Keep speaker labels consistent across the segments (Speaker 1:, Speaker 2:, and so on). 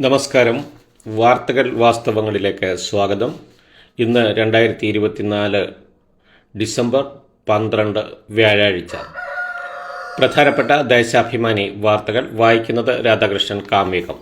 Speaker 1: നമസ്കാരം. വാർത്തകൾ വാസ്തവങ്ങളിലേക്ക് സ്വാഗതം. ഇന്ന് രണ്ടായിരത്തി ഇരുപത്തിനാല് ഡിസംബർ പന്ത്രണ്ട് വ്യാഴാഴ്ച. പ്രധാനപ്പെട്ട ദേശാഭിമാനി വാർത്തകൾ വായിക്കുന്നത് Radhakrishnan കാമികം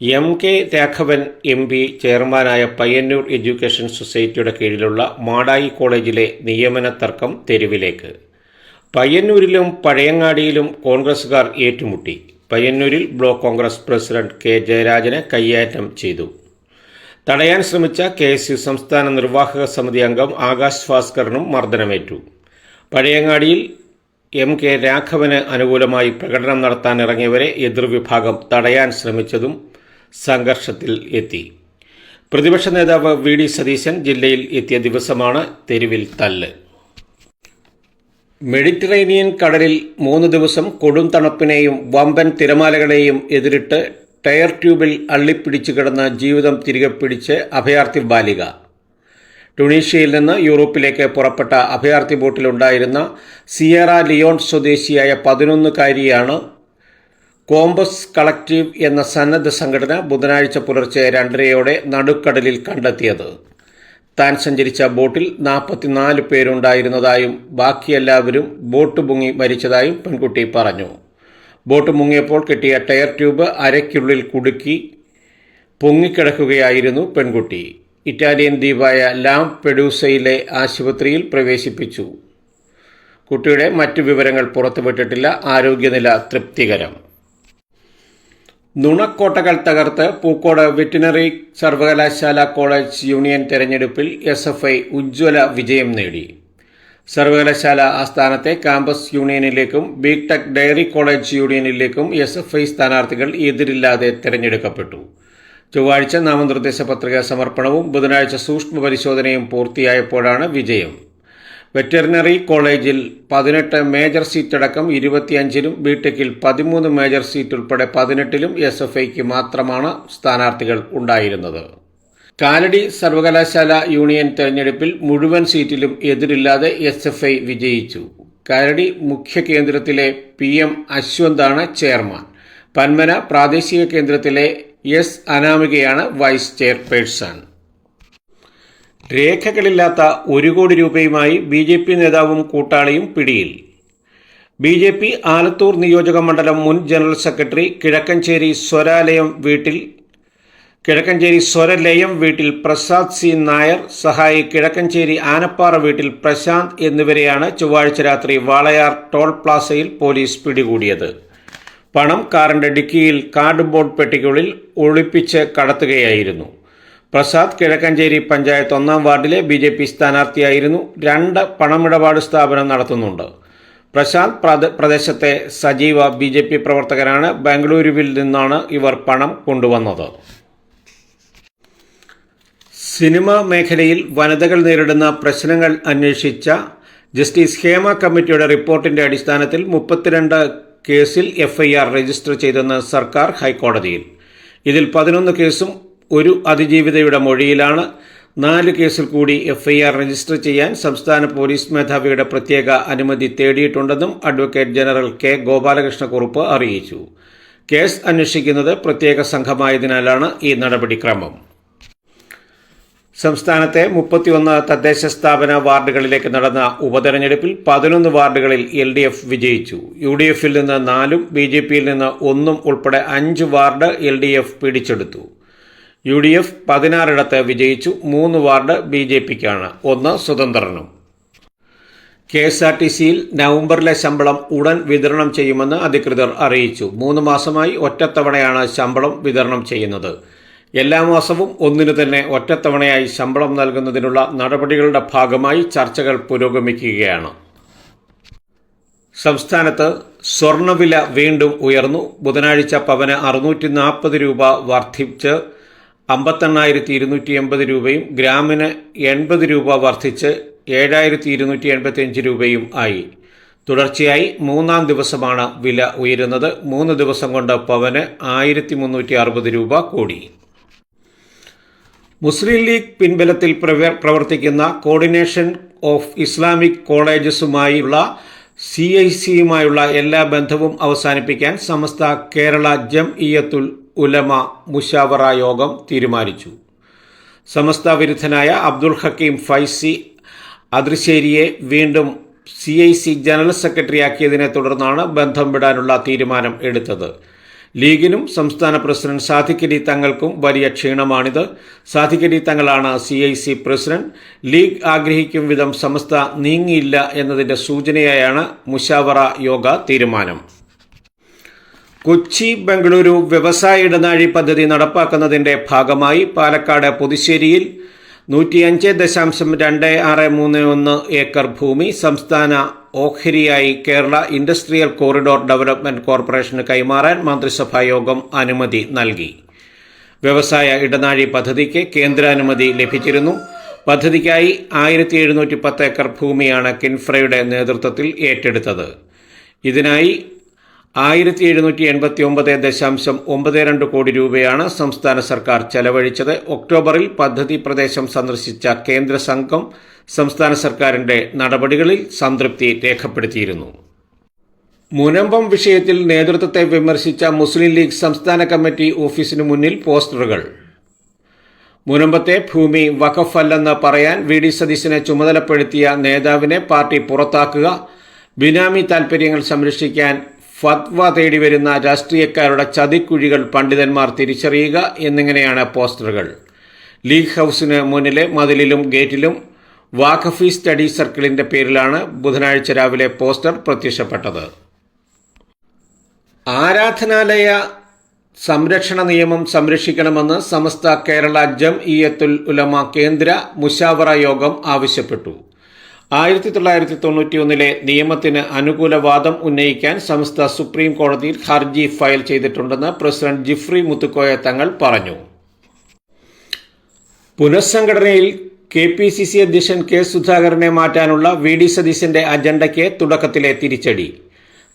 Speaker 1: M K Raghavan M P ചെയർമാനായ പയ്യന്നൂർ എഡ്യൂക്കേഷൻ സൊസൈറ്റിയുടെ കീഴിലുള്ള മാടായി കോളേജിലെ നിയമന തർക്കം തെരുവിലേക്ക്. പയ്യന്നൂരിലും പഴയങ്ങാടിയിലും കോൺഗ്രസുകാർ ഏറ്റുമുട്ടി. പയ്യന്നൂരിൽ ബ്ലോക്ക് കോൺഗ്രസ് പ്രസിഡന്റ് കെ ജയരാജനെ കയ്യേറ്റം ചെയ്തു. തടയാൻ ശ്രമിച്ച കെ എസ് യു സംസ്ഥാന നിർവാഹക സമിതി അംഗം ആകാശ് ഭാസ്കറിനും മർദ്ദനമേറ്റു. പഴയങ്ങാടിയിൽ എം കെ രാഘവന് അനുകൂലമായി പ്രകടനം നടത്താൻ ഇറങ്ങിയവരെ എതിർവിഭാഗം തടയാൻ ശ്രമിച്ചതും സംഘർഷത്തിൽ എത്തി. പ്രതിപക്ഷ നേതാവ് വി ഡി സതീശൻ ജില്ലയിൽ എത്തിയ ദിവസമാണ് തെരുവിൽ തല്ല്. മെഡിറ്ററേനിയൻ കടലിൽ മൂന്ന് ദിവസം കൊടും തണുപ്പിനെയും വമ്പൻ തിരമാലകളെയും എതിരിട്ട് ടയർ ട്യൂബിൽ അള്ളിപ്പിടിച്ചു കിടന്ന ജീവിതം തിരികെ പിടിച്ച് അഭയാർത്ഥി ബാലിക. ടുണീഷ്യയിൽ നിന്ന് യൂറോപ്പിലേക്ക് പുറപ്പെട്ട അഭയാർത്ഥി ബോട്ടിലുണ്ടായിരുന്ന സിയറ ലിയോൺ സ്വദേശിയായ പതിനൊന്നുകാരിയാണ് കോമ്പസ് കളക്റ്റീവ് എന്ന സന്നദ്ധ സംഘടന ബുധനാഴ്ച പുലർച്ചെ രണ്ടരയോടെ നടുക്കടലിൽ കണ്ടെത്തിയത്. താൻ സഞ്ചരിച്ച ബോട്ടിൽ നാൽപ്പത്തിനാല് പേരുണ്ടായിരുന്നതായും ബാക്കിയെല്ലാവരും ബോട്ട് മുങ്ങി മരിച്ചതായും പെൺകുട്ടി പറഞ്ഞു. ബോട്ട് മുങ്ങിയപ്പോൾ കിട്ടിയ ടയർ ട്യൂബ് അരയ്ക്കുള്ളിൽ കുടുക്കി പൊങ്ങിക്കിടക്കുകയായിരുന്നു പെൺകുട്ടി. ഇറ്റാലിയൻ ദ്വീപായ ലാം പെഡൂസയിലെ ആശുപത്രിയിൽ പ്രവേശിപ്പിച്ചു. കുട്ടിയുടെ മറ്റു വിവരങ്ങൾ പുറത്തുവിട്ടിട്ടില്ല. ആരോഗ്യനില തൃപ്തികരം. നുണക്കോട്ടകൾ തകർത്ത് പൂക്കോട് വെറ്റിനറി സർവകലാശാല കോളേജ് യൂണിയൻ തെരഞ്ഞെടുപ്പിൽ എസ് എഫ് ഐ ഉജ്ജ്വല വിജയം നേടി. സർവകലാശാല ആസ്ഥാനത്തെ ക്യാമ്പസ് യൂണിയനിലേക്കും ബിടെക് ടെക് ഡയറി കോളേജ് യൂണിയനിലേക്കും എസ് എഫ് ഐ സ്ഥാനാർത്ഥികൾ എതിരില്ലാതെ തെരഞ്ഞെടുക്കപ്പെട്ടു. ചൊവ്വാഴ്ച നാമനിർദ്ദേശ പത്രിക സമർപ്പണവും ബുധനാഴ്ച സൂക്ഷ്മ പരിശോധനയും പൂർത്തിയായപ്പോഴാണ് വിജയം. വെറ്ററിനറി കോളേജിൽ പതിനെട്ട് മേജർ സീറ്റടക്കം ഇരുപത്തിയഞ്ചിലും ബിടെക്കിൽ പതിമൂന്ന് മേജർ സീറ്റ് ഉൾപ്പെടെ പതിനെട്ടിലും എസ് എഫ് ഐക്ക് മാത്രമാണ് സ്ഥാനാർത്ഥികൾ ഉണ്ടായിരുന്നത്. കാലടി സർവകലാശാല യൂണിയൻ തെരഞ്ഞെടുപ്പിൽ മുഴുവൻ സീറ്റിലും എതിരില്ലാതെ എസ് എഫ് ഐ വിജയിച്ചു. കാലടി മുഖ്യ കേന്ദ്രത്തിലെ പി എം അശ്വന്താണ് ചെയർമാൻ. പന്മന പ്രാദേശിക കേന്ദ്രത്തിലെ എസ് അനാമികയാണ് വൈസ് ചെയർപേഴ്സൺ. രേഖകളില്ലാത്ത ഒരു കോടി രൂപയുമായി ബി ജെ പി നേതാവും കൂട്ടാളിയും പിടിയിൽ. ബി ജെ പി ആലത്തൂർ നിയോജക മണ്ഡലം മുൻ ജനറൽ സെക്രട്ടറി കിഴക്കഞ്ചേരി സ്വരാലയം വീട്ടിൽ കിഴക്കഞ്ചേരി സ്വരലയം വീട്ടിൽ പ്രസാദ് സി നായർ സഹായി കിഴക്കഞ്ചേരി ആനപ്പാറ വീട്ടിൽ പ്രശാന്ത് എന്നിവരെയാണ് ചൊവ്വാഴ്ച രാത്രി വാളയാർ ടോൾ പ്ലാസയിൽ പോലീസ് പിടികൂടിയത്. പണം കാറിന്റെ ഡിക്കിയിൽ കാർഡ് ബോർഡ് പെട്ടിക്കുള്ളിൽ ഒളിപ്പിച്ച് കടത്തുകയായിരുന്നു. പ്രസാദ് കിഴക്കഞ്ചേരി പഞ്ചായത്ത് ഒന്നാം വാർഡിലെ ബി ജെ പി സ്ഥാനാർത്ഥിയായിരുന്നു. രണ്ട് പണമിടപാട് സ്ഥാപനം നടത്തുന്നുണ്ട്. പ്രശാന്ത് പ്രദേശത്തെ സജീവ ബി ജെ പി പ്രവർത്തകരാണ്. ബാംഗ്ലൂരുവിൽ നിന്നാണ് ഇവർ പണം കൊണ്ടുവന്നത്. സിനിമ മേഖലയിൽ വനിതകൾ നേരിടുന്ന പ്രശ്നങ്ങൾ അന്വേഷിച്ച ജസ്റ്റിസ് ഹേമ കമ്മിറ്റിയുടെ റിപ്പോർട്ടിന്റെ അടിസ്ഥാനത്തിൽ മുപ്പത്തിരണ്ട് കേസിൽ എഫ്ഐആർ രജിസ്റ്റർ ചെയ്തെന്ന് സർക്കാർ ഹൈക്കോടതിയിൽ. ഇതിൽ പതിനൊന്ന് കേസും ഒരു അതിജീവിതയുടെ മൊഴിയിലാണ്. നാല് കേസിൽ കൂടി എഫ്ഐആർ രജിസ്റ്റർ ചെയ്യാൻ സംസ്ഥാന പോലീസ് മേധാവിയുടെ പ്രത്യേക അനുമതി തേടിയിട്ടുണ്ടെന്നും അഡ്വക്കേറ്റ് ജനറൽ കെ ഗോപാലകൃഷ്ണക്കുറുപ്പ് അറിയിച്ചു. കേസ് അന്വേഷിക്കുന്നത് പ്രത്യേക സംഘമായതിനാലാണ് ഈ നടപടിക്രമം. സംസ്ഥാനത്തെ മുപ്പത്തിയൊന്ന് തദ്ദേശ സ്ഥാപന വാർഡുകളിലേക്ക് നടന്ന ഉപതെരഞ്ഞെടുപ്പിൽ പതിനൊന്ന് വാർഡുകളിൽ എൽ ഡി എഫ് വിജയിച്ചു. യു ഡി എഫിൽ നിന്ന് നാലും ബി ജെ പിയിൽ നിന്ന് ഒന്നും ഉൾപ്പെടെ അഞ്ച് വാർഡ് എൽ ഡി എഫ് പിടിച്ചെടുത്തു. യു ഡി എഫ് പതിനാറിടത്ത് വിജയിച്ചു മൂന്ന് വാർഡ് ബി ജെ പിക്കാണ് ഒന്ന് സ്വതന്ത്രനും. കെ എസ് ആർ ടി സിയിൽ നവംബറിലെ ശമ്പളം ഉടൻ വിതരണം ചെയ്യുമെന്ന് അധികൃതർ അറിയിച്ചു. മൂന്ന് മാസമായി ഒറ്റത്തവണയാണ് ശമ്പളം വിതരണം ചെയ്യുന്നത്. എല്ലാ മാസവും ഒന്നിനു തന്നെ ഒറ്റത്തവണയായി ശമ്പളം നൽകുന്നതിനുള്ള നടപടികളുടെ ഭാഗമായി ചർച്ചകൾ പുരോഗമിക്കുകയാണ്. സംസ്ഥാനത്ത് സ്വർണവില വീണ്ടും ഉയർന്നു. ബുധനാഴ്ച പവന് അറുന്നൂറ്റി നാൽപ്പത് രൂപ വർദ്ധിച്ച് അമ്പത്തെണ്ണായിരത്തി ഇരുന്നൂറ്റി എൺപത് രൂപയും ഗ്രാമിന് എൺപത് രൂപ വർദ്ധിച്ച് ഏഴായിരത്തി ഇരുന്നൂറ്റി എൺപത്തിയഞ്ച് രൂപയും ആയി. തുടർച്ചയായി മൂന്നാം ദിവസമാണ് വില ഉയരുന്നത്. മൂന്ന് ദിവസം കൊണ്ട് പവന് ആയിരത്തി മുന്നൂറ്റി അറുപത് രൂപ കൂടി. മുസ്ലിം ലീഗ് പിൻബലത്തിൽ പ്രവർത്തിക്കുന്ന കോർഡിനേഷൻ ഓഫ് ഇസ്ലാമിക് കോളേജസുമായുള്ള സി ഐ സിയുമായുള്ള എല്ലാ ബന്ധവും അവസാനിപ്പിക്കാൻ സമസ്ത കേരള ജം ഇയത്തുൽ ഉലമ മുഷാവറ യോഗം തീരുമാനിച്ചു. സമസ്ത വിരുദ്ധനായ അബ്ദുൽ ഹക്കീം ഫൈസി അതിർശ്ശേരിയെ വീണ്ടും സി ഐ സി ജനറൽ സെക്രട്ടറിയാക്കിയതിനെ തുടർന്നാണ് ബന്ധം വിടാനുള്ള തീരുമാനം എടുത്തത്. ലീഗിനും സംസ്ഥാന പ്രസിഡന്റ് സാദിഖലി തങ്ങൾക്കും വലിയ ക്ഷീണമാണിത്. സാദിഖലി തങ്ങളാണ് C I C president. League ആഗ്രഹിക്കും വിധം സമസ്ത നീങ്ങിയില്ല എന്നതിന്റെ സൂചനയായാണ് മുഷാവറ യോഗ തീരുമാനം. കൊച്ചി ബംഗളൂരു വ്യവസായ ഇടനാഴി പദ്ധതി നടപ്പാക്കുന്നതിന്റെ ഭാഗമായി പാലക്കാട് പുതുശ്ശേരിയിൽ നൂറ്റിയഞ്ച് ദശാംശം രണ്ട് ആറ് മൂന്ന് ഒന്ന് ഏക്കർ ഭൂമി സംസ്ഥാന ഓഹരിയായി കേരള ഇൻഡസ്ട്രിയൽ കോറിഡോർ ഡെവലപ്മെന്റ് കോർപ്പറേഷന് കൈമാറാൻ മന്ത്രിസഭാ യോഗം അനുമതി നൽകി. വ്യവസായ ഇടനാഴി പദ്ധതിക്ക് കേന്ദ്രാനുമതി ലഭിച്ചിരുന്നു. പദ്ധതിക്കായി ആയിരത്തി എഴുന്നൂറ്റി പത്ത് ഏക്കർ ഭൂമിയാണ് കിൻഫ്രയുടെ നേതൃത്വത്തിൽ ഏറ്റെടുത്തത്. ഇതിനായി ആയിരത്തി എഴുന്നൂറ്റി എൺപത്തി ഒമ്പത് ദശാംശം ഒമ്പത് രണ്ട് കോടി രൂപയാണ് സംസ്ഥാന സർക്കാർ ചെലവഴിച്ചത്. ഒക്ടോബറിൽ പദ്ധതി പ്രദേശം സന്ദർശിച്ച കേന്ദ്ര സംഘം സംസ്ഥാന സർക്കാരിന്റെ നടപടികളിൽ സംതൃപ്തി രേഖപ്പെടുത്തിയിരുന്നു. മുനമ്പം വിഷയത്തിൽ നേതൃത്വത്തെ വിമർശിച്ച മുസ്ലിം ലീഗ് സംസ്ഥാന കമ്മിറ്റി ഓഫീസിനു മുന്നിൽ പോസ്റ്ററുകൾ. മുനമ്പത്തെ ഭൂമി വഖഫല്ലെന്ന് പറയാൻ വി ഡി സതീശനെ ചുമതലപ്പെടുത്തിയ നേതാവിനെ പാർട്ടി പുറത്താക്കുക ബിനാമി താൽപര്യങ്ങൾ സംരക്ഷിക്കാൻ ഫത്വ തേടി വരുന്ന രാഷ്ട്രീയക്കാരുടെ ചതിക്കുഴികൾ പണ്ഡിതന്മാർ തിരിച്ചറിയുക എന്നിങ്ങനെയാണ് പോസ്റ്ററുകൾ. ലീഗ് ഹൌസിന് മുന്നിലെ മതിലിലും ഗേറ്റിലും വാഖഫി സ്റ്റഡി സർക്കിളിന്റെ പേരിലാണ് ബുധനാഴ്ച രാവിലെ പോസ്റ്റർ പ്രത്യക്ഷപ്പെട്ടത്. ആരാധനാലയ സംരക്ഷണ നിയമം സംരക്ഷിക്കണമെന്ന് സമസ്ത കേരള ജം ഇയത്തുൽ ഉലമ കേന്ദ്ര മുഷാവറ യോഗം ആവശ്യപ്പെട്ടു. ആയിരത്തി തൊള്ളായിരത്തി തൊണ്ണൂറ്റി ഒന്നിലെ നിയമത്തിന് അനുകൂല വാദം ഉന്നയിക്കാൻ സംസ്ഥ സുപ്രീം കോടതിയിൽ ഹർജി ഫയൽ ചെയ്തിട്ടുണ്ടെന്ന് പ്രസിഡന്റ് ജിഫ്രി മുത്തുക്കോയ തങ്ങൾ പറഞ്ഞു. പുനഃസംഘടനയിൽ കെ പി സി സി അധ്യക്ഷൻ കെ സുധാകരനെ മാറ്റാനുള്ള വി ഡി സതീശന്റെ അജണ്ടയ്ക്ക് തുടക്കത്തിലെ തിരിച്ചടി.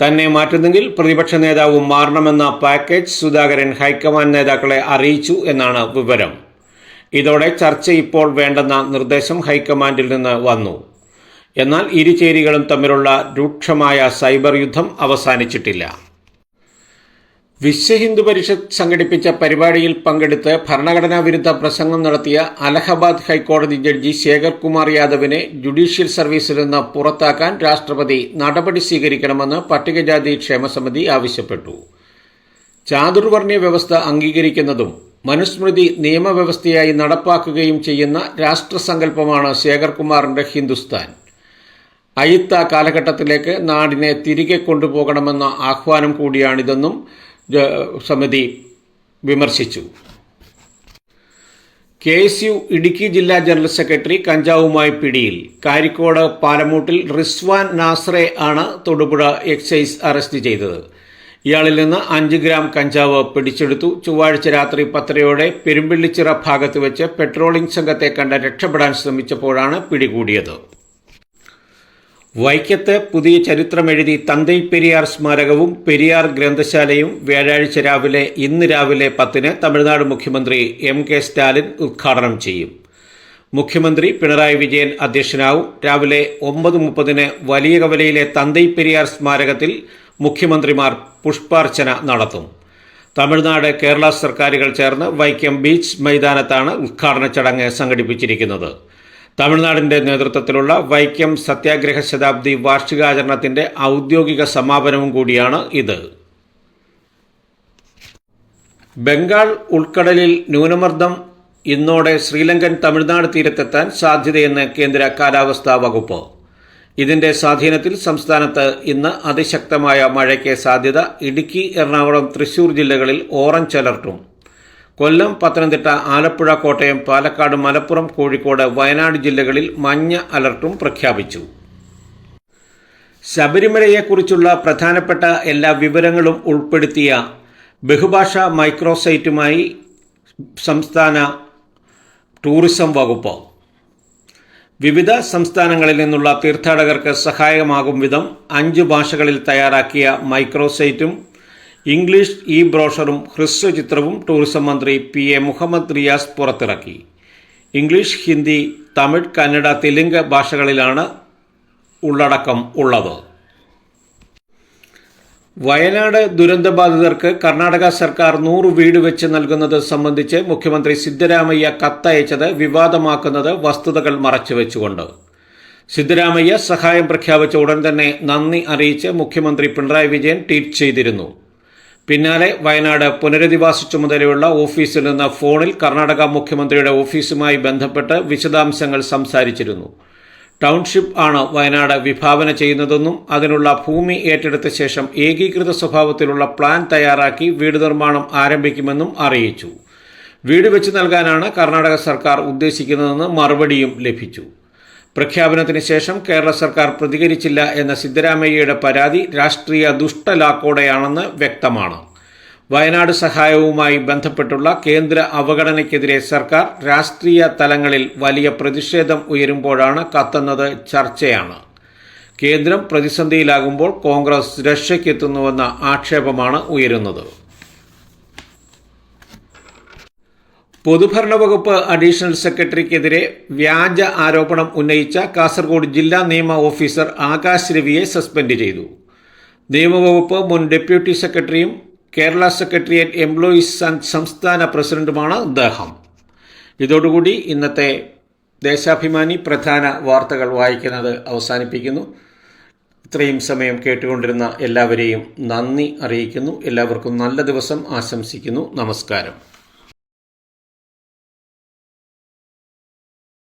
Speaker 1: തന്നെ മാറ്റുന്നെങ്കിൽ പ്രതിപക്ഷ നേതാവ് മാറണമെന്ന പാക്കേജ് സുധാകരൻ ഹൈക്കമാൻഡ് നേതാക്കളെ അറിയിച്ചു എന്നാണ് വിവരം. ഇതോടെ ചർച്ച ഇപ്പോൾ വേണ്ടെന്ന നിർദ്ദേശം ഹൈക്കമാൻഡിൽ നിന്ന് വന്നു. എന്നാൽ ഇരുചേരികളും തമ്മിലുള്ള രൂക്ഷമായ സൈബർ യുദ്ധം അവസാനിച്ചിട്ടില്ല. വിശ്വഹിന്ദു പരിഷത്ത് സംഘടിപ്പിച്ച പരിപാടിയിൽ പങ്കെടുത്ത് ഭരണഘടനാ വിരുദ്ധ പ്രസംഗം നടത്തിയ അലഹബാദ് ഹൈക്കോടതി ജഡ്ജി ശേഖർ കുമാർ യാദവിനെ ജുഡീഷ്യൽ സർവീസിൽ നിന്ന് പുറത്താക്കാൻ രാഷ്ട്രപതി നടപടി സ്വീകരിക്കണമെന്ന് പട്ടികജാതി ക്ഷേമസമിതി ആവശ്യപ്പെട്ടു. ചാതുർവർണ വ്യവസ്ഥ അംഗീകരിക്കുന്നതും മനുസ്മൃതി നിയമവ്യവസ്ഥയായി നടപ്പാക്കുകയും ചെയ്യുന്ന രാഷ്ട്രസങ്കല്പമാണ് ശേഖർ കുമാറിന്റെ ഹിന്ദുസ്ഥാൻ. അയിത്ത കാലഘട്ടത്തിലേക്ക് നാടിനെ തിരികെ കൊണ്ടുപോകണമെന്ന ആഹ്വാനം കൂടിയാണിതെന്നും സമിതി വിമർശിച്ചു. കെ എസ് യു ഇടുക്കി ജില്ലാ ജനറൽ സെക്രട്ടറി കഞ്ചാവുമായി പിടിയിൽ. കാരിക്കോട് പാലമൂട്ടിൽ റിസ്വാൻ നാസ്രെ ആണ് തൊടുപുഴ എക്സൈസ് അറസ്റ്റ് ചെയ്തത്. ഇയാളിൽ നിന്ന് അഞ്ച് ഗ്രാം കഞ്ചാവ് പിടിച്ചെടുത്തു. ചൊവ്വാഴ്ച രാത്രി പത്തരയോടെ പെരുമ്പിള്ളിച്ചിറ ഭാഗത്ത് വെച്ച് പെട്രോളിംഗ് സംഘത്തെ കണ്ട് രക്ഷപ്പെടാൻ ശ്രമിച്ചപ്പോഴാണ് പിടികൂടിയത്. വൈക്കത്ത് പുതിയ ചരിത്രമെഴുതി തന്തൈ പെരിയാർ സ്മാരകവും പെരിയാർ ഗ്രന്ഥശാലയും വ്യാഴാഴ്ച രാവിലെ ഇന്ന് രാവിലെ പത്തിന് തമിഴ്നാട് മുഖ്യമന്ത്രി എം കെ സ്റ്റാലിൻ ഉദ്ഘാടനം ചെയ്യും. മുഖ്യമന്ത്രി പിണറായി വിജയൻ അധ്യക്ഷനാവും. രാവിലെ ഒമ്പത് മുപ്പതിന് വലിയ കവലയിലെ തന്തൈ പെരിയാർ സ്മാരകത്തിൽ മുഖ്യമന്ത്രിമാർ പുഷ്പാർച്ചന നടത്തും. തമിഴ്നാട് കേരള സർക്കാരുകൾ ചേർന്ന് വൈക്കം ബീച്ച് മൈതാനത്താണ് ഉദ്ഘാടന ചടങ്ങ് സംഘടിപ്പിച്ചിരിക്കുന്നത്. തമിഴ്നാടിന്റെ നേതൃത്വത്തിലുള്ള വൈക്കം സത്യാഗ്രഹ ശതാബ്ദി വാർഷികാചരണത്തിന്റെ ഔദ്യോഗിക സമാപനവും കൂടിയാണ് ഇത്. ബംഗാൾ ഉൾക്കടലിൽ ന്യൂനമർദ്ദം ഇന്നോടെ ശ്രീലങ്കൻ തമിഴ്നാട് തീരത്തെത്താൻ സാധ്യതയെന്ന് കേന്ദ്ര കാലാവസ്ഥാ വകുപ്പ്. ഇതിന്റെ സ്വാധീനത്തിൽ സംസ്ഥാനത്ത് ഇന്ന് അതിശക്തമായ മഴയ്ക്ക് സാധ്യത ഇടുക്കി എറണാകുളം തൃശൂർ ജില്ലകളിൽ ഓറഞ്ച് അലർട്ടും. കൊല്ലം പത്തനംതിട്ട ആലപ്പുഴ കോട്ടയം പാലക്കാട് മലപ്പുറം കോഴിക്കോട് വയനാട് ജില്ലകളിൽ മഞ്ഞ അലർട്ടും പ്രഖ്യാപിച്ചു. ശബരിമലയെക്കുറിച്ചുള്ള പ്രധാനപ്പെട്ട എല്ലാ വിവരങ്ങളും ഉൾപ്പെടുത്തിയ ബഹുഭാഷ മൈക്രോസൈറ്റുമായി സംസ്ഥാന ടൂറിസം വകുപ്പ്. വിവിധ സംസ്ഥാനങ്ങളിൽ നിന്നുള്ള തീർത്ഥാടകർക്ക് സഹായകമാകും വിധം അഞ്ച് ഭാഷകളിൽ തയ്യാറാക്കിയ മൈക്രോസൈറ്റും ഇംഗ്ലീഷ് ഇ ബ്രോഷറും ഹ്രസ്വചിത്രവും ടൂറിസം മന്ത്രി പി എ മുഹമ്മദ് റിയാസ് പുറത്തിറക്കി. ഇംഗ്ലീഷ് ഹിന്ദി തമിഴ് കന്നഡ തെലുങ്ക് ഭാഷകളിലാണ് ഉള്ളടക്കം ഉള്ളത്. വയനാട് ദുരന്തബാധിതർക്ക് കർണാടക സർക്കാർ നൂറ് വീട് വെച്ച് നൽകുന്നത് സംബന്ധിച്ച് മുഖ്യമന്ത്രി സിദ്ധരാമയ്യ കത്തയച്ചത് വിവാദമാക്കുന്നത് വസ്തുതകൾ മറച്ചുവെച്ചുകൊണ്ട് സിദ്ധരാമയ്യ സഹായം പ്രഖ്യാപിച്ച ഉടൻ തന്നെ നന്ദി അറിയിച്ച് മുഖ്യമന്ത്രി പിണറായി വിജയൻ ട്വീറ്റ് ചെയ്തിരുന്നു. പിന്നാലെ വയനാട് പുനരധിവാസ ചുമതലയുള്ള ഓഫീസിൽ നിന്ന് ഫോണിൽ കർണാടക മുഖ്യമന്ത്രിയുടെ ഓഫീസുമായി ബന്ധപ്പെട്ട് വിശദാംശങ്ങൾ സംസാരിച്ചിരുന്നു. ടൗൺഷിപ്പ് ആണ് വയനാട് വിഭാവന ചെയ്യുന്നതെന്നും അതിനുള്ള ഭൂമി ഏറ്റെടുത്ത ശേഷം ഏകീകൃത സ്വഭാവത്തിലുള്ള പ്ലാൻ തയ്യാറാക്കി വീട് നിർമ്മാണം ആരംഭിക്കുമെന്നും അറിയിച്ചു. വീട് വെച്ച് നൽകാനാണ് കർണാടക സർക്കാർ ഉദ്ദേശിക്കുന്നതെന്ന് മറുപടിയും ലഭിച്ചു. പ്രഖ്യാപനത്തിന് ശേഷം കേരള സർക്കാർ പ്രതികരിച്ചില്ല എന്ന സിദ്ധരാമയ്യയുടെ പരാതി രാഷ്ട്രീയ ദുഷ്ടലാക്കോടെയാണെന്ന് വ്യക്തമാണ്. വയനാട് സഹായവുമായി ബന്ധപ്പെട്ടുള്ള കേന്ദ്ര അവഗണനയ്ക്കെതിരെ സർക്കാർ രാഷ്ട്രീയ തലങ്ങളിൽ വലിയ പ്രതിഷേധം ഉയരുമ്പോഴാണ് കത്തുന്നത് ചർച്ചയാണ്. കേന്ദ്രം പ്രതിസന്ധിയിലാകുമ്പോൾ കോൺഗ്രസ് രക്ഷയ്ക്കെത്തുന്നുവെന്ന ആക്ഷേപമാണ് ഉയരുന്നത്. പൊതുഭരണ വകുപ്പ് അഡീഷണൽ സെക്രട്ടറിക്കെതിരെ വ്യാജ ആരോപണം ഉന്നയിച്ച കാസർഗോഡ് ജില്ലാ നിയമ ഓഫീസർ ആകാശ് രവിയെ സസ്പെൻഡ് ചെയ്തു. നിയമവകുപ്പ് മുൻ ഡെപ്യൂട്ടി സെക്രട്ടറിയും കേരള സെക്രട്ടേറിയറ്റ് എംപ്ലോയീസ് സംസ്ഥാന പ്രസിഡന്റുമാണ് അദ്ദേഹം. ഇതോടുകൂടി ഇന്നത്തെ ദേശാഭിമാനി പ്രധാന വാർത്തകൾ വായിക്കുന്നത് അവസാനിപ്പിക്കുന്നു. ഇത്രയും സമയം കേട്ടുകൊണ്ടിരുന്ന എല്ലാവരെയും നന്ദി അറിയിക്കുന്നു. എല്ലാവർക്കും നല്ല ദിവസം ആശംസിക്കുന്നു. നമസ്കാരം.